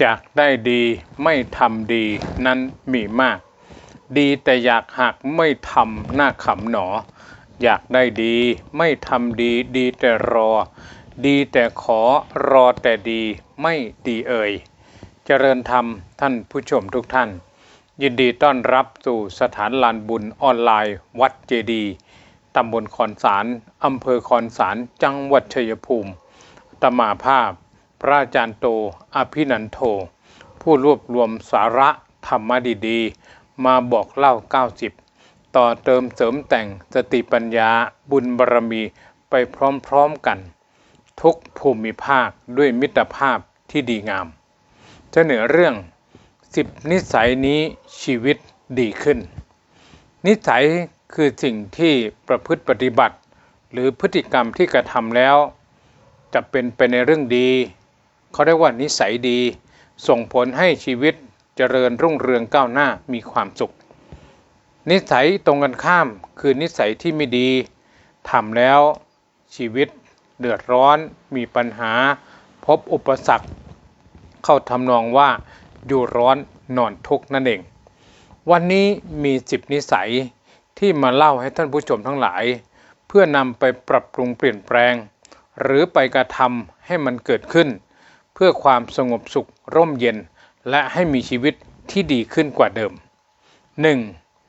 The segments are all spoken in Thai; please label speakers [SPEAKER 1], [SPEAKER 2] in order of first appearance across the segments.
[SPEAKER 1] อยากได้ดีไม่ทำดีนั้นมีมาก ดีแต่อยากหากไม่ทำหน้าขำหนอ อยากได้ดีไม่ทำดีดีแต่รอ ดีแต่ขอรอแต่ดีไม่ดีเอ่ย เจริญธรรมท่านผู้ชมทุกท่าน ยินดีต้อนรับสู่สถานลานบุญออนไลน์ วัดเจดีตำบลคอนสารอำเภอคอนสารจังหวัดชัยภูมิตมาภาพ ระอาจารย์โต อภินันโท ผู้รวบรวมสาระธรรมะดีๆ มาบอกเล่า 90 ต่อเติมเสริมแต่งสติปัญญาบุญบารมีไปพร้อมๆกัน ทุกภูมิภาคด้วยมิตรภาพที่ดีงามเสนอเรื่อง 10 นิสัยนี้ชีวิตดีขึ้น นิสัยคือสิ่งที่ประพฤติปฏิบัติ หรือพฤติกรรมที่กระทำแล้ว จะเป็นไปในเรื่องดี เขาเรียกว่านิสัยดี ส่งผลให้ชีวิตเจริญรุ่งเรืองก้าวหน้ามีความสุข นิสัยตรงกันข้ามคือนิสัยที่ไม่ดีทำแล้วชีวิตเดือดร้อนมีปัญหา พบอุปสรรค เข้าทำนองว่าอยู่ร้อนนอนทุกข์นั่นเอง วันนี้มีสิบนิสัยที่มาเล่าให้ท่านผู้ชมทั้งหลาย เพื่อนำไปปรับปรุงเปลี่ยนแปลง หรือไปกระทำให้มันเกิดขึ้น เพื่อความสงบสุขร่มเย็น และให้มีชีวิตที่ดีขึ้นกว่าเดิม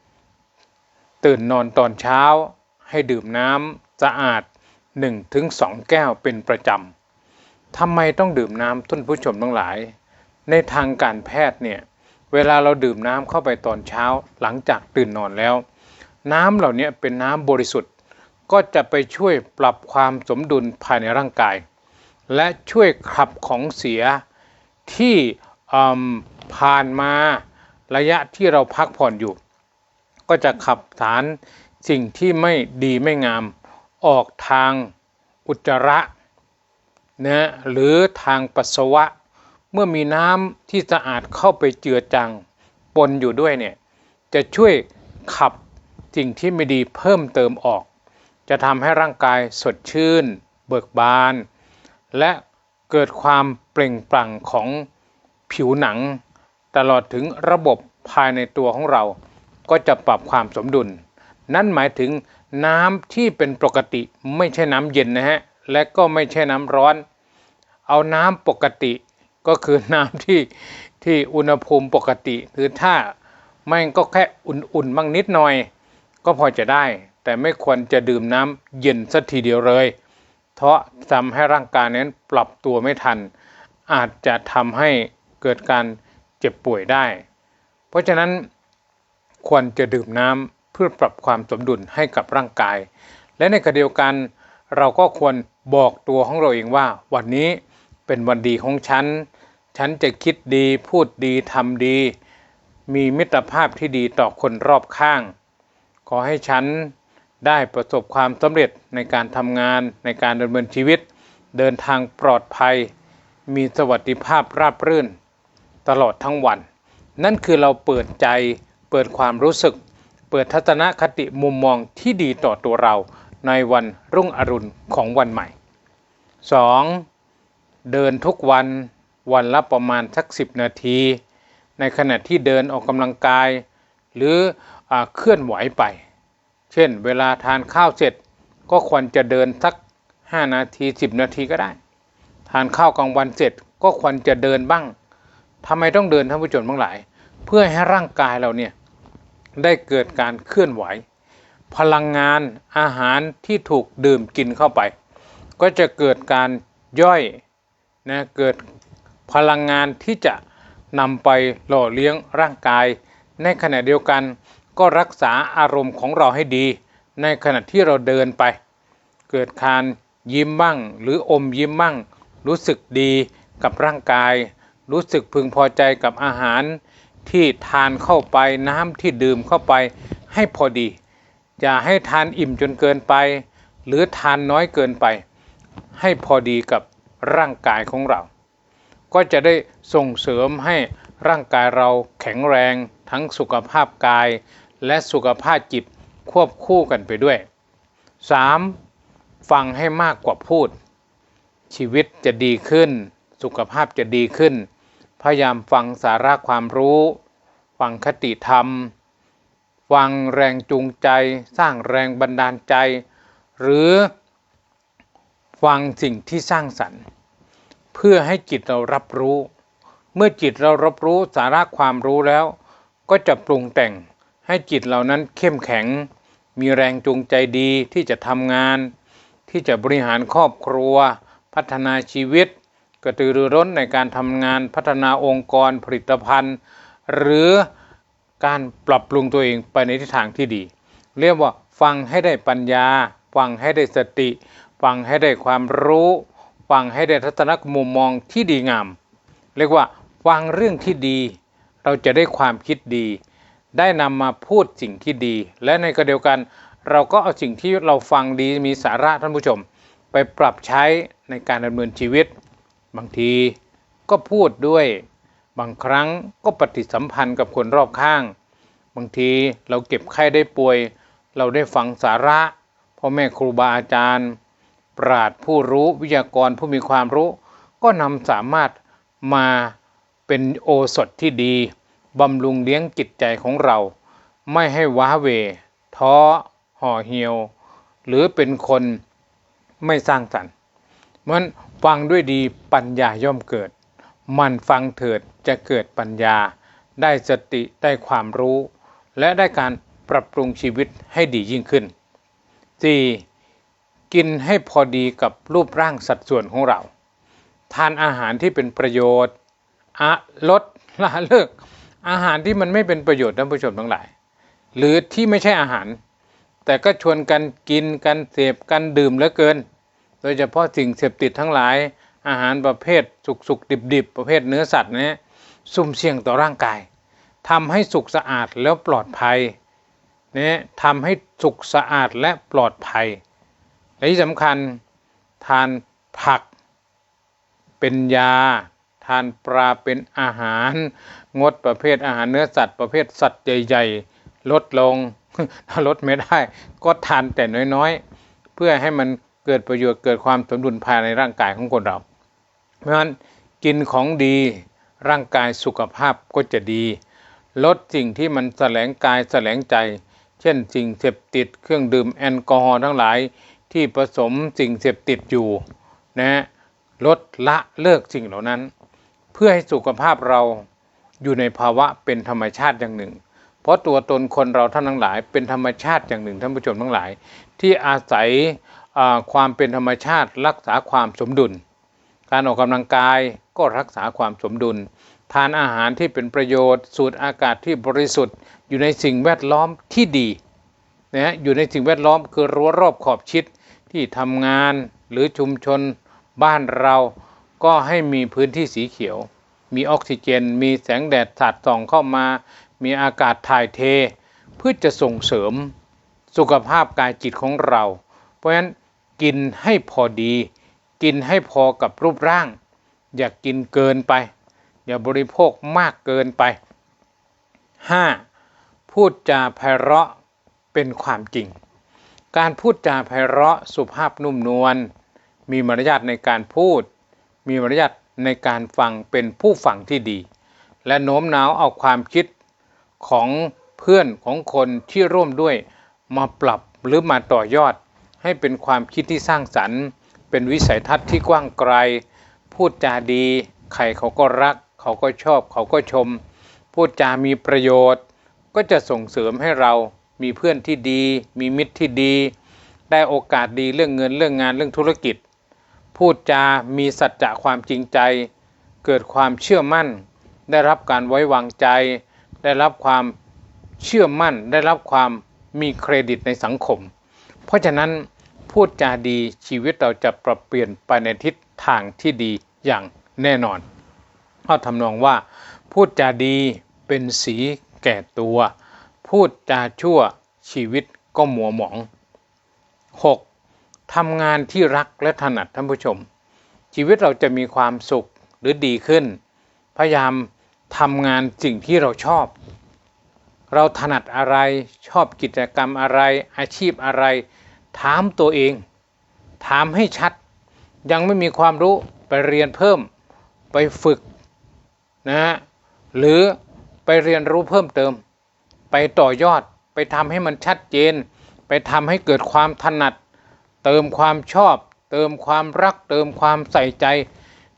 [SPEAKER 1] 1. ตื่นนอนตอนเช้า ให้ดื่มน้ำสะอาด 1-2 แก้วเป็นประจำทำไมต้องดื่มน้ำท่านผู้ชมทั้งหลาย ในทางการแพทย์เนี่ยเวลาเราดื่มน้ำเข้าไปตอนเช้าหลังจากตื่นนอนแล้ว น้ำเหล่านี้เป็นน้ำบริสุทธิ์ ก็จะไปช่วยปรับความสมดุลภายในร่างกาย และช่วยขับของเสียที่ผ่านมาระยะที่เราพักผ่อนอยู่ ก็จะขับสารสิ่งที่ไม่ดีไม่งาม ออกทางอุจจาระนะหรือทางปัสสาวะ เมื่อมีน้ำที่สะอาดเข้าไปเจือจางปนอยู่ด้วยเนี่ยจะช่วยขับสิ่งที่ไม่ดีเพิ่มเติมออก จะทำให้ร่างกายสดชื่น เบิกบาน และเกิดความเปล่งปลั่งของผิวหนัง ตลอดถึงระบบภายในตัวของเรา ก็จะปรับความสมดุล นั่นหมายถึงน้ำที่เป็นปกติไม่ใช่น้ำเย็นนะฮะ และก็ไม่ใช่น้ำร้อน เอาน้ำปกติก็คือน้ำที่ที่อุณหภูมิปกติ คือถ้าไม่ก็แค่อุ่นๆบ้างนิดหน่อย ก็พอจะได้ แต่ไม่ควรจะดื่มน้ำเย็นสักทีเดียวเลย เพราะทำให้ร่างกายนั้นปรับตัวไม่ทัน อาจจะทำให้เกิดการเจ็บป่วยได้ เพราะฉะนั้นควรจะดื่มน้ำเพื่อปรับความสมดุลให้กับร่างกาย และในขณะเดียวกัน เราก็ควรบอกตัวของเราเองว่า วันนี้เป็นวันดีของฉัน ฉันจะคิดดีพูดดีทำดี มีมิตรภาพที่ดีต่อคนรอบข้าง ขอให้ฉัน ได้ประสบความสำเร็จในการทำงานในการดำเนินชีวิต เดินทางปลอดภัย มีสวัสดิภาพราบรื่น ตลอดทั้งวัน นั่นคือเราเปิดใจเปิดความรู้สึก เปิดทัศนคติมุมมองที่ดีต่อตัวเราในวันรุ่งอรุณของวันใหม่ 2. เดินทุกวันวันละประมาณสัก 10 นาที ในขณะที่เดินออกกำลังกาย หรืออเคลื่อนไหวไป ช่น เวลาทานข้าวเสร็จก็ควรจะเดินสัก 5 นาที 10 นาทีก็ได้ ทานข้าวกลางวันเสร็จก็ควรจะเดินบ้างทำไมต้องเดินท่านผู้ชมทั้งหลาย เพื่อให้ร่างกายเราเนี่ยได้เกิดการเคลื่อนไหว พลังงานอาหารที่ถูกดื่มกินเข้าไป ก็จะเกิดการย่อยนะเกิดพลังงานที่จะนำไปหล่อเลี้ยงร่างกาย ในขณะเดียวกัน ก็รักษาอารมณ์ของเราให้ดี ในขณะที่เราเดินไป เกิดการยิ้มบ้างหรืออมยิ้มบ้างรู้สึกดีกับร่างกาย รู้สึกพึงพอใจกับอาหารที่ทานเข้าไปน้ำที่ดื่มเข้าไปให้พอดี อย่าให้ทานอิ่มจนเกินไป หรือทานน้อยเกินไป ให้พอดีกับร่างกายของเรา ก็จะได้ส่งเสริมให้ร่างกายเราแข็งแรงทั้งสุขภาพกาย และสุขภาพจิตควบคู่กันไปด้วย 3. ฟังให้มากกว่าพูด ชีวิตจะดีขึ้น สุขภาพจะดีขึ้น พยายามฟังสาระความรู้ ฟังคติธรรม ฟังแรงจูงใจ สร้างแรงบันดาลใจ หรือฟังสิ่งที่สร้างสรรค์ เพื่อให้จิตเรารับรู้ เมื่อจิตเรารับรู้สาระความรู้แล้ว ก็จะปรุงแต่ง ให้จิตเหล่านั้นเข้มแข็ง มีแรงจูงใจดีที่จะทำงาน ที่จะบริหารครอบครัว พัฒนาชีวิต กระตือรือร้นในการทำงานพัฒนาองค์กรผลิตภัณฑ์ หรือการปรับปรุงตัวเองไปในทิศทางที่ดี เรียกว่าฟังให้ได้ปัญญา ฟังให้ได้สติ ฟังให้ได้ความรู้ ฟังให้ได้ทัศนคมุมมองที่ดีงาม เรียกว่าฟังเรื่องที่ดี เราจะได้ความคิดดี ได้นำมาพูดสิ่งที่ดี และในกระเดียวกัน เราก็เอาสิ่งที่เราฟังดีมีสาระท่านผู้ชม ไปปรับใช้ในการดำเนินชีวิต บางทีก็พูดด้วย บางครั้งก็ปฏิสัมพันธ์กับคนรอบข้าง บางทีเราเก็บไข้ได้ป่วย เราได้ฟังสาระพ่อแม่ครูบาอาจารย์ ปราดผู้รู้วิทยากรผู้มีความรู้ ก็นำสามารถมาเป็นโอสถที่ดี บำรุงเลี้ยงจิตใจของเรา ไม่ให้ว้าเว ท้อ ห่อเหี่ยว หรือเป็นคนไม่สร้างสรรค์มันฟังด้วยดีปัญญาย่อมเกิด มันฟังเถิดจะเกิดปัญญา ได้สติได้ความรู้ และได้การปรับปรุงชีวิตให้ดียิ่งขึ้น 4. กินให้พอดีกับรูปร่างสัดส่วนของเรา ทานอาหารที่เป็นประโยชน์อะลดละเลิก อาหารที่มันไม่เป็นประโยชน์ท่านผู้ชมทั้งหลาย หรือที่ไม่ใช่อาหาร แต่ก็ชวนกันกินกันเสพกันดื่มเหลือเกิน โดยเฉพาะสิ่งเสพติดทั้งหลาย อาหารประเภทสุกสุกดิบดิบประเภทเนื้อสัตว์เนี่ยสุ่มเสี่ยงต่อร่างกายทำให้สุกสะอาดแล้วปลอดภัยเนี่ยทำให้สุกสะอาดและปลอดภัยและที่สำคัญทานผักเป็นยา ทานปลาเป็นอาหาร งดประเภทอาหารเนื้อสัตว์ประเภทสัตว์ใหญ่ ๆ ลดลงถ้าลดไม่ได้ ก็ทานแต่น้อยๆ เพื่อให้มันเกิดประโยชน์เกิดความสมดุลภายในร่างกายของคนเรา เพราะฉะนั้นกินของดีร่างกายสุขภาพก็จะดี ลดสิ่งที่มันแสลงกายแสลงใจ เช่นสิ่งเสพติดเครื่องดื่มแอลกอฮอล์ทั้งหลายที่ผสมสิ่งเสพติดอยู่นะลดละเลิกสิ่งเหล่านั้น เพื่อให้สุขภาพเราอยู่ในภาวะเป็นธรรมชาติอย่างหนึ่ง เพราะตัวตนคนเราท่านทั้งหลาย เป็นธรรมชาติอย่างหนึ่งท่านผู้ชมทั้งหลาย ที่อาศัยความเป็นธรรมชาติรักษาความสมดุล การออกกำลังกายก็รักษาความสมดุล ทานอาหารที่เป็นประโยชน์ สูดอากาศที่บริสุทธิ์ อยู่ในสิ่งแวดล้อมที่ดีนะอยู่ในสิ่งแวดล้อมคือรั้วรอบขอบชิดที่ทำงานหรือชุมชนบ้านเรา ก็ให้มีพื้นที่สีเขียว มีออกซิเจน มีแสงแดดสาดส่องเข้ามา มีอากาศถ่ายเท เพื่อจะส่งเสริมสุขภาพกายจิตของเรา เพราะฉะนั้นกินให้พอดี กินให้พอกับรูปร่าง อย่ากกินเกินไป อย่าบริโภคมากเกินไป 5. พูดจาไพเราะเป็นความจริง การพูดจาไพเราะสุภาพนุ่มนวลมีมารยาทในการพูด มีมารยาทในการฟังเป็นผู้ฟังที่ดี และโน้มน้าวเอาความคิดของเพื่อนของคนที่ร่วมด้วยมาปรับหรือมาต่อยอด ให้เป็นความคิดที่สร้างสรรค์ เป็นวิสัยทัศน์ที่กว้างไกล พูดจาดี ใครเขาก็รัก เขาก็ชอบเขาก็ชม พูดจามีประโยชน์ ก็จะส่งเสริมให้เรามีเพื่อนที่ดี มีมิตรที่ดี ได้โอกาสดีเรื่องเงินเรื่องงานเรื่องธุรกิจ พูดจา มีสัจจะความจริงใจ เกิดความเชื่อมั่น ได้รับการไว้วางใจ ได้รับความเชื่อมั่น ได้รับความมีเครดิตในสังคม เพราะฉะนั้นพูดจาดีชีวิตเราจะปรับเปลี่ยนไปในทิศทางที่ดีอย่างแน่นอนเพราะทำนองว่า พูดจาดีเป็นสีแก่ตัว พูดจาชั่วชีวิตก็หมัวหมอง 6. ทำงานที่รักและถนัดท่านผู้ชม ชีวิตเราจะมีความสุขหรือดีขึ้น พยายามทำงานสิ่งที่เราชอบ เราถนัดอะไรชอบกิจกรรมอะไร อาชีพอะไร ถามตัวเอง ถามให้ชัด ยังไม่มีความรู้ไปเรียนเพิ่ม ไปฝึกนะฮะหรือไปเรียนรู้เพิ่มเติม ไปต่อยอดไปทำให้มันชัดเจน ไปทำให้เกิดความถนัด เติมความชอบ เติมความรัก เติมความใส่ใจ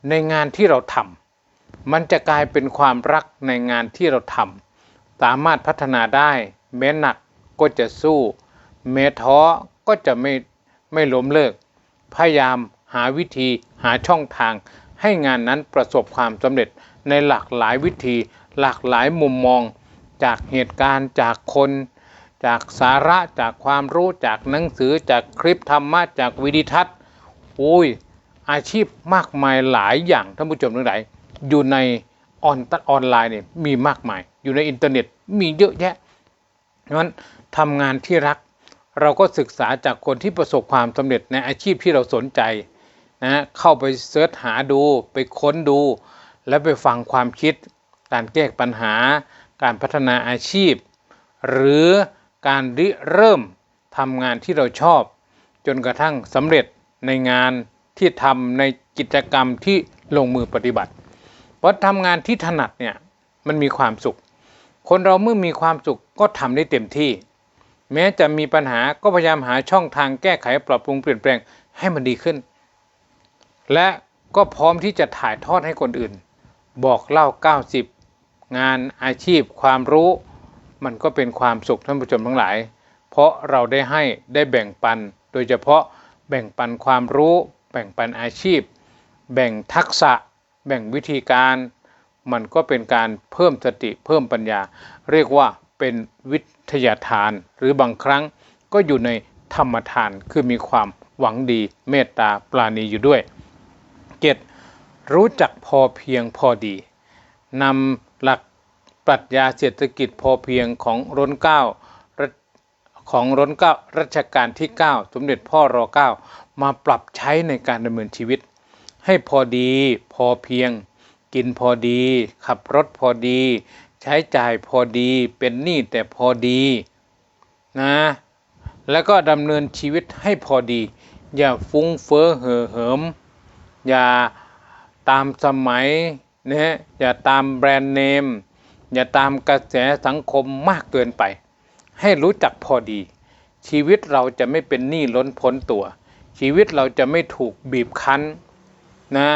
[SPEAKER 1] ในงานที่เราทำมันจะกลายเป็นความรักในงานที่เราทำสามารถพัฒนาได้ แม้หนักก็จะสู้ แม้ท้อก็จะไม่ไม่ล้มเลิก พยายามหาวิธีหาช่องทาง ให้งานนั้นประสบความสำเร็จในหลากหลายวิธี หลากหลายมุมมอง จากเหตุการณ์จากคน จากสาระจากความรู้จากหนังสือจากคลิปธรรมะจากวิดีทัศน์โอ้ยอาชีพมากมายหลายอย่างท่านผู้ชมทั้งหลายอยู่ในออนออนไลน์เนี่ยมีมากมาย อยู่ในอินเทอร์เน็ตมีเยอะแยะเพราะฉะนั้นทำงานที่รัก เราก็ศึกษาจากคนที่ประสบความสำเร็จในอาชีพที่เราสนใจนะเข้าไปเสิร์ชหาดูไปค้นดู แล้วไปฟังความคิด การแก้ปัญหา การพัฒนาอาชีพ หรือ การริเริ่มทำงานที่เราชอบ จนกระทั่งสำเร็จในงานที่ทำในกิจกรรมที่ลงมือปฏิบัติ เพราะทำงานที่ถนัดเนี่ยมันมีความสุข คนเราเมื่อมีความสุขก็ทำได้เต็มที่ แม้จะมีปัญหาก็พยายามหาช่องทางแก้ไขปรับปรุงเปลี่ยนแปลงให้มันดีขึ้น และก็พร้อมที่จะถ่ายทอดให้คนอื่น บอกเล่า 90 งานอาชีพ ความรู้ มันก็เป็นความสุขท่านผู้ชมทั้งหลาย เพราะเราได้ให้ได้แบ่งปัน โดยเฉพาะแบ่งปันความรู้ แบ่งปันอาชีพ แบ่งทักษะ แบ่งวิธีการ มันก็เป็นการเพิ่มสติเพิ่มปัญญา เรียกว่าเป็นวิทยาทาน หรือบางครั้งก็อยู่ในธรรมทานคือมีความหวังดีเมตตาปราณีอยู่ด้วยเจ็ดรู้จักพอเพียงพอดีนำหลัก ปรัชญาเศรษฐกิจพอเพียงของร้นเก้าของร้นเก้ารัชกาลที่ 9 สมเด็จพ่อรอเก้ามาปรับใช้ในการดำเนินชีวิต ให้พอดีพอเพียง กินพอดี ขับรถพอดี ใช้จ่ายพอดีเป็นหนี้แต่พอดีนะแล้วก็ดำเนินชีวิตให้พอดี อย่าฟุ้งเฟ้อเห่อเหิม อย่าตามสมัยนะอย่าตามแบรนด์เนม อย่าตามกระแสสังคมมากเกินไป ให้รู้จักพอดี ชีวิตเราจะไม่เป็นหนี้ล้นพ้นตัว ชีวิตเราจะไม่ถูกบีบคั้นนะ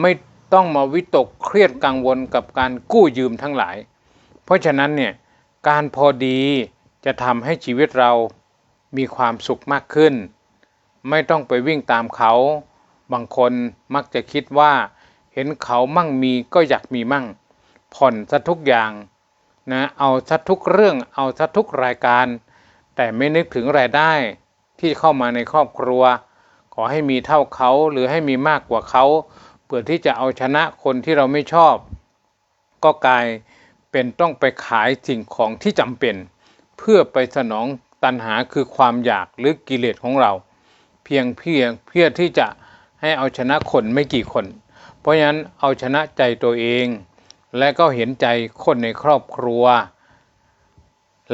[SPEAKER 1] ไม่ต้องมาวิตกเครียดกังวลกับการกู้ยืมทั้งหลาย เพราะฉะนั้นเนี่ยการพอดีจะทำให้ชีวิตเรามีความสุขมากขึ้น ไม่ต้องไปวิ่งตามเขา บางคนมักจะคิดว่า เห็นเขามั่งมีก็อยากมีมั่ง ผ่อนซะทุกอย่างนะเอาซะทุกเรื่องเอาซะทุกรายการ แต่ไม่นึกถึงรายได้ที่เข้ามาในครอบครัว ขอให้มีเท่าเขาหรือให้มีมากกว่าเขาเพื่อที่จะเอาชนะคนที่เราไม่ชอบ ก็กลายเป็นต้องไปขายสิ่งของที่จำเป็น เพื่อไปสนองตัณหาคือความอยากหรือกิเลสของเรา เพียงเพียงเพื่อที่จะให้เอาชนะคนไม่กี่คน เพราะฉะนั้นเอาชนะใจตัวเอง และก็เห็นใจคนในครอบครัว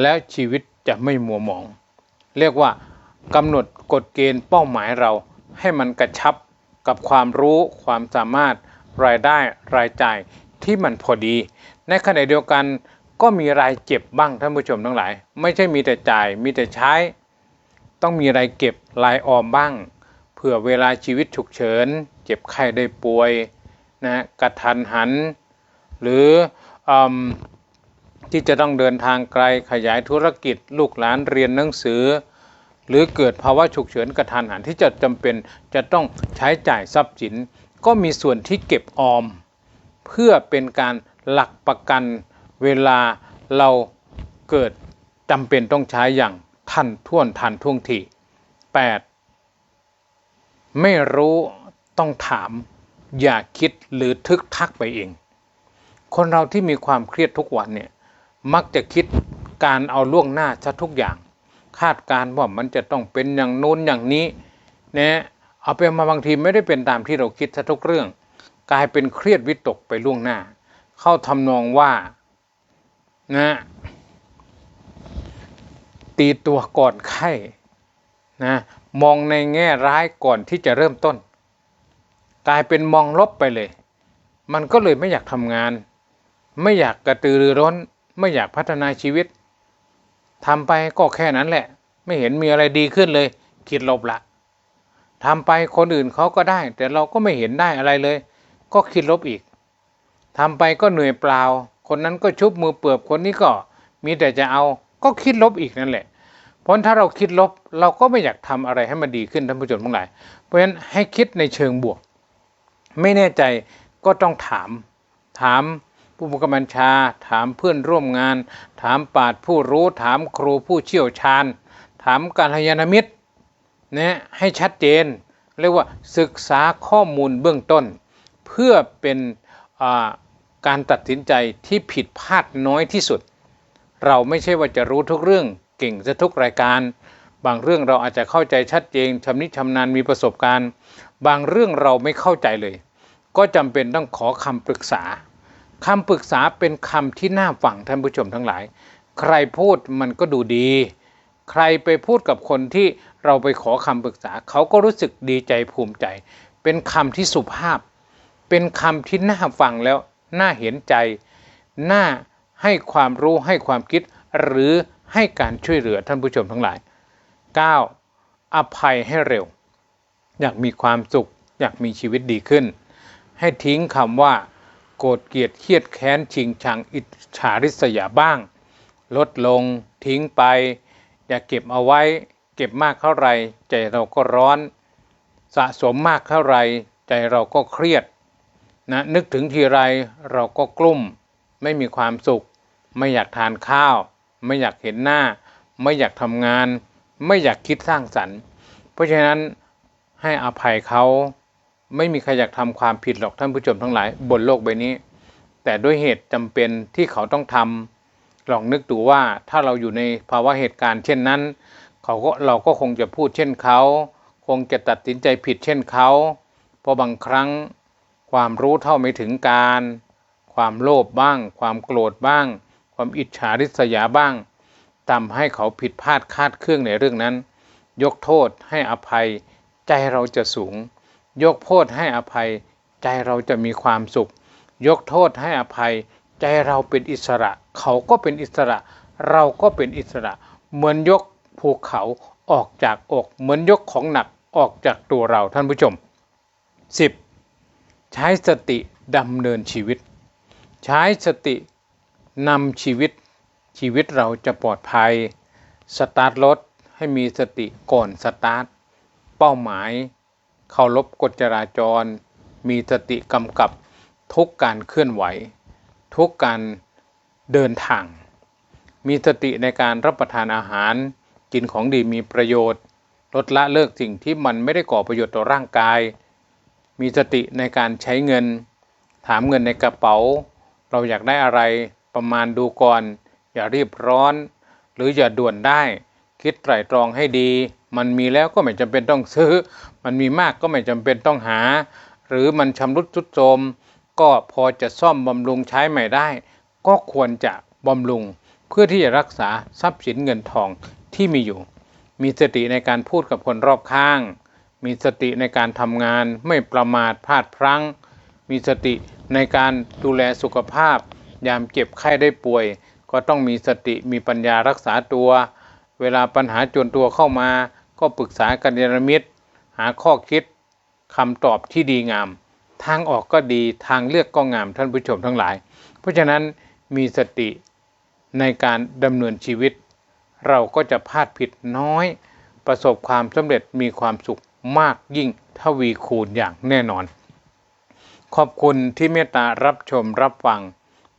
[SPEAKER 1] แล้วชีวิตจะไม่มัวหมอง เรียกว่ากำหนดกฎเกณฑ์เป้าหมายเราให้มันกระชับกับความรู้ความสามารถรายได้รายจ่ายที่มันพอดี ในขณะเดียวกันก็มีรายเก็บบ้างท่านผู้ชมทั้งหลาย ไม่ใช่มีแต่จ่ายมีแต่ใช้ ต้องมีรายเก็บรายออมบ้างเผื่อเวลาชีวิตฉุกเฉิน เจ็บไข้ได้ป่วยนะกระทันหัน หรืออที่จะต้องเดินทางไกลขยายธุรกิจลูกหลานเรียนหนังสือ หรือเกิดภาวะฉุกเฉินกระทันหันที่จะจำเป็นจะต้องใช้จ่ายทรัพย์สิน ก็มีส่วนที่เก็บออม เพื่อเป็นการหลักประกันเวลาเราเกิดจำเป็นต้องใช้อย่างทันท่วนทันท่วงที 8. ไม่รู้ต้องถาม อย่าคิดหรือทึกทักไปเอง คนเราที่มีความเครียดทุกวันเนี่ยมักจะคิดการเอาล่วงหน้าซะทุกอย่าง คาดการว่ามันจะต้องเป็นอย่างโน้นอย่างนี้นะเอาไปมาบางทีไม่ได้เป็นตามที่เราคิดซะทุกเรื่อง กลายเป็นเครียดวิตกไปล่วงหน้า เข้าทำนองว่านะตีตัวก่อนไข้นะมองในแง่ร้ายก่อนที่จะเริ่มต้น กลายเป็นมองลบไปเลย มันก็เลยไม่อยากทำงาน ไม่อยากกระตือรือร้น ไม่อยากพัฒนาชีวิตทำไปก็แค่นั้นแหละ ไม่เห็นมีอะไรดีขึ้นเลย คิดลบละทำไปคนอื่นเขาก็ได้ แต่เราก็ไม่เห็นได้อะไรเลย ก็คิดลบอีกทำไปก็เหนื่อยเปล่า คนนั้นก็ชุบมือเปือบคนนี้ก็ มีแต่จะเอาก็คิดลบอีกนั่นแหละ เพราะถ้าเราคิดลบเราก็ไม่อยากทำอะไรให้มันดีขึ้นท่านผู้ชมทั้งหลาย เพราะฉะนั้นให้คิดในเชิงบวก ไม่แน่ใจก็ต้องถาม ถาม ผู้บังคับบัญชา ถามเพื่อนร่วมงาน ถามปราดผู้รู้ ถามครูผู้เชี่ยวชาญ ถามการยานมิตรนะให้ชัดเจน เรียกว่าศึกษาข้อมูลเบื้องต้น เพื่อเป็นการตัดสินใจที่ผิดพลาดน้อยที่สุด เราไม่ใช่ว่าจะรู้ทุกเรื่องเก่งจะทุกรายการ บางเรื่องเราอาจจะเข้าใจชัดเจนชำนิชำนาญมีประสบการณ์ บางเรื่องเราไม่เข้าใจเลย ก็จำเป็นต้องขอคำปรึกษา คำปรึกษาเป็นคำที่น่าฟังท่านผู้ชมทั้งหลาย ใครพูดมันก็ดูดี ใครไปพูดกับคนที่เราไปขอคำปรึกษา เขาก็รู้สึกดีใจภูมิใจ เป็นคำที่สุภาพ เป็นคำที่น่าฟังแล้ว น่าเห็นใจ น่าให้ความรู้ให้ความคิด หรือให้การช่วยเหลือท่านผู้ชมทั้งหลาย 9. อภัยให้เร็ว อยากมีความสุข อยากมีชีวิตดีขึ้น ให้ทิ้งคำว่า โกรธเกลียดเครียดแค้นชิงชังอิจฉาริษยาบ้าง ลดลงทิ้งไป อย่าเก็บเอาไว้ เก็บมากเท่าไรใจเราก็ร้อน สะสมมากเท่าไรใจเราก็เครียดนะนึกถึงทีไรเราก็กลุ้ม ไม่มีความสุข ไม่อยากทานข้าว ไม่อยากเห็นหน้า ไม่อยากทำงาน ไม่อยากคิดสร้างสรรค์ เพราะฉะนั้นให้อภัยเขา ไม่มีใครอยากทำความผิดหรอกท่านผู้ชมทั้งหลายบนโลกใบนี้ แต่ด้วยเหตุจำเป็นที่เขาต้องทำลองนึกดูว่าถ้าเราอยู่ในภาวะเหตุการณ์ เช่นนั้น เขาก็เราก็คงจะพูดเช่นเขา คงจะตัดสินใจผิดเช่นเขาเพราะบางครั้งความรู้เท่าไม่ถึงการ ความโลภบ้าง ความโกรธบ้าง ความอิจฉาริษยาบ้างทำให้เขาผิดพลาดคาดเครื่องในเรื่องนั้น ยกโทษให้อภัยใจเราจะสูง ยกโทษให้อภัย ใจเราจะมีความสุข ยกโทษให้อภัย ใจเราเป็นอิสระ เขาก็เป็นอิสระ เราก็เป็นอิสระ เหมือนยกภูเขาออกจากอก เหมือนยกของหนักออกจากตัวเราท่านผู้ชม 10. ใช้สติดำเนินชีวิต ใช้สตินำชีวิตชีวิตเราจะปลอดภัย สตาร์ทรถให้มีสติก่อนสตาร์ท เป้าหมาย เคารพกฎจราจร มีสติกำกับทุกการเคลื่อนไหว ทุกการเดินทาง มีสติในการรับประทานอาหาร กินของดีมีประโยชน์ ลดละเลิกสิ่งที่มันไม่ได้ก่อประโยชน์ต่อร่างกาย มีสติในการใช้เงิน ถามเงินในกระเป๋า เราอยากได้อะไรประมาณดูก่อน อย่ารีบร้อน หรืออย่าด่วนได้ คิดไตร่ตรองให้ดี มันมีแล้วก็ไม่จำเป็นต้องซื้อ มันมีมากก็ไม่จำเป็นต้องหา หรือมันชำรุดทุดโทรมก็พอจะซ่อมบำรุงใช้ใหม่ได้ ก็ควรจะบำรุง เพื่อที่จะรักษาทรัพย์สินเงินทองที่มีอยู่ มีสติในการพูดกับคนรอบข้าง มีสติในการทำงานไม่ประมาทพลาดพลั้ง มีสติในการดูแลสุขภาพ ยามเจ็บไข้ได้ป่วย ก็ต้องมีสติมีปัญญารักษาตัว เวลาปัญหาจนตัวเข้ามา ก็ปรึกษากันยานมิตรหาข้อคิดคำตอบที่ดีงาม ทางออกก็ดีทางเลือกก็งามท่านผู้ชมทั้งหลาย เพราะฉะนั้นมีสติในการดำเนินชีวิต เราก็จะพลาดผิดน้อย ประสบความสำเร็จมีความสุขมากยิ่งทวีคูณอย่างแน่นอน ขอบคุณที่เมตตารับชมรับฟัง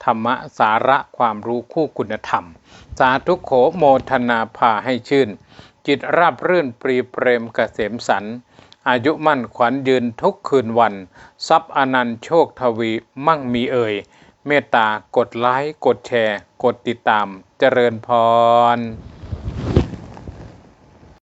[SPEAKER 1] ธรรมะสาระความรู้คู่คุณธรรม สาธุโขโมทนาพาให้ชื่น จิตราบรื่นปรีเปรมกเกษมสัน อายุมั่นขวัญยืนทุกคืนวัน ทรัพย์อนันต์โชคทวีมั่งมีเอ่ย เมตตากดไลค์กดแชร์ กดติดตามเจริญพร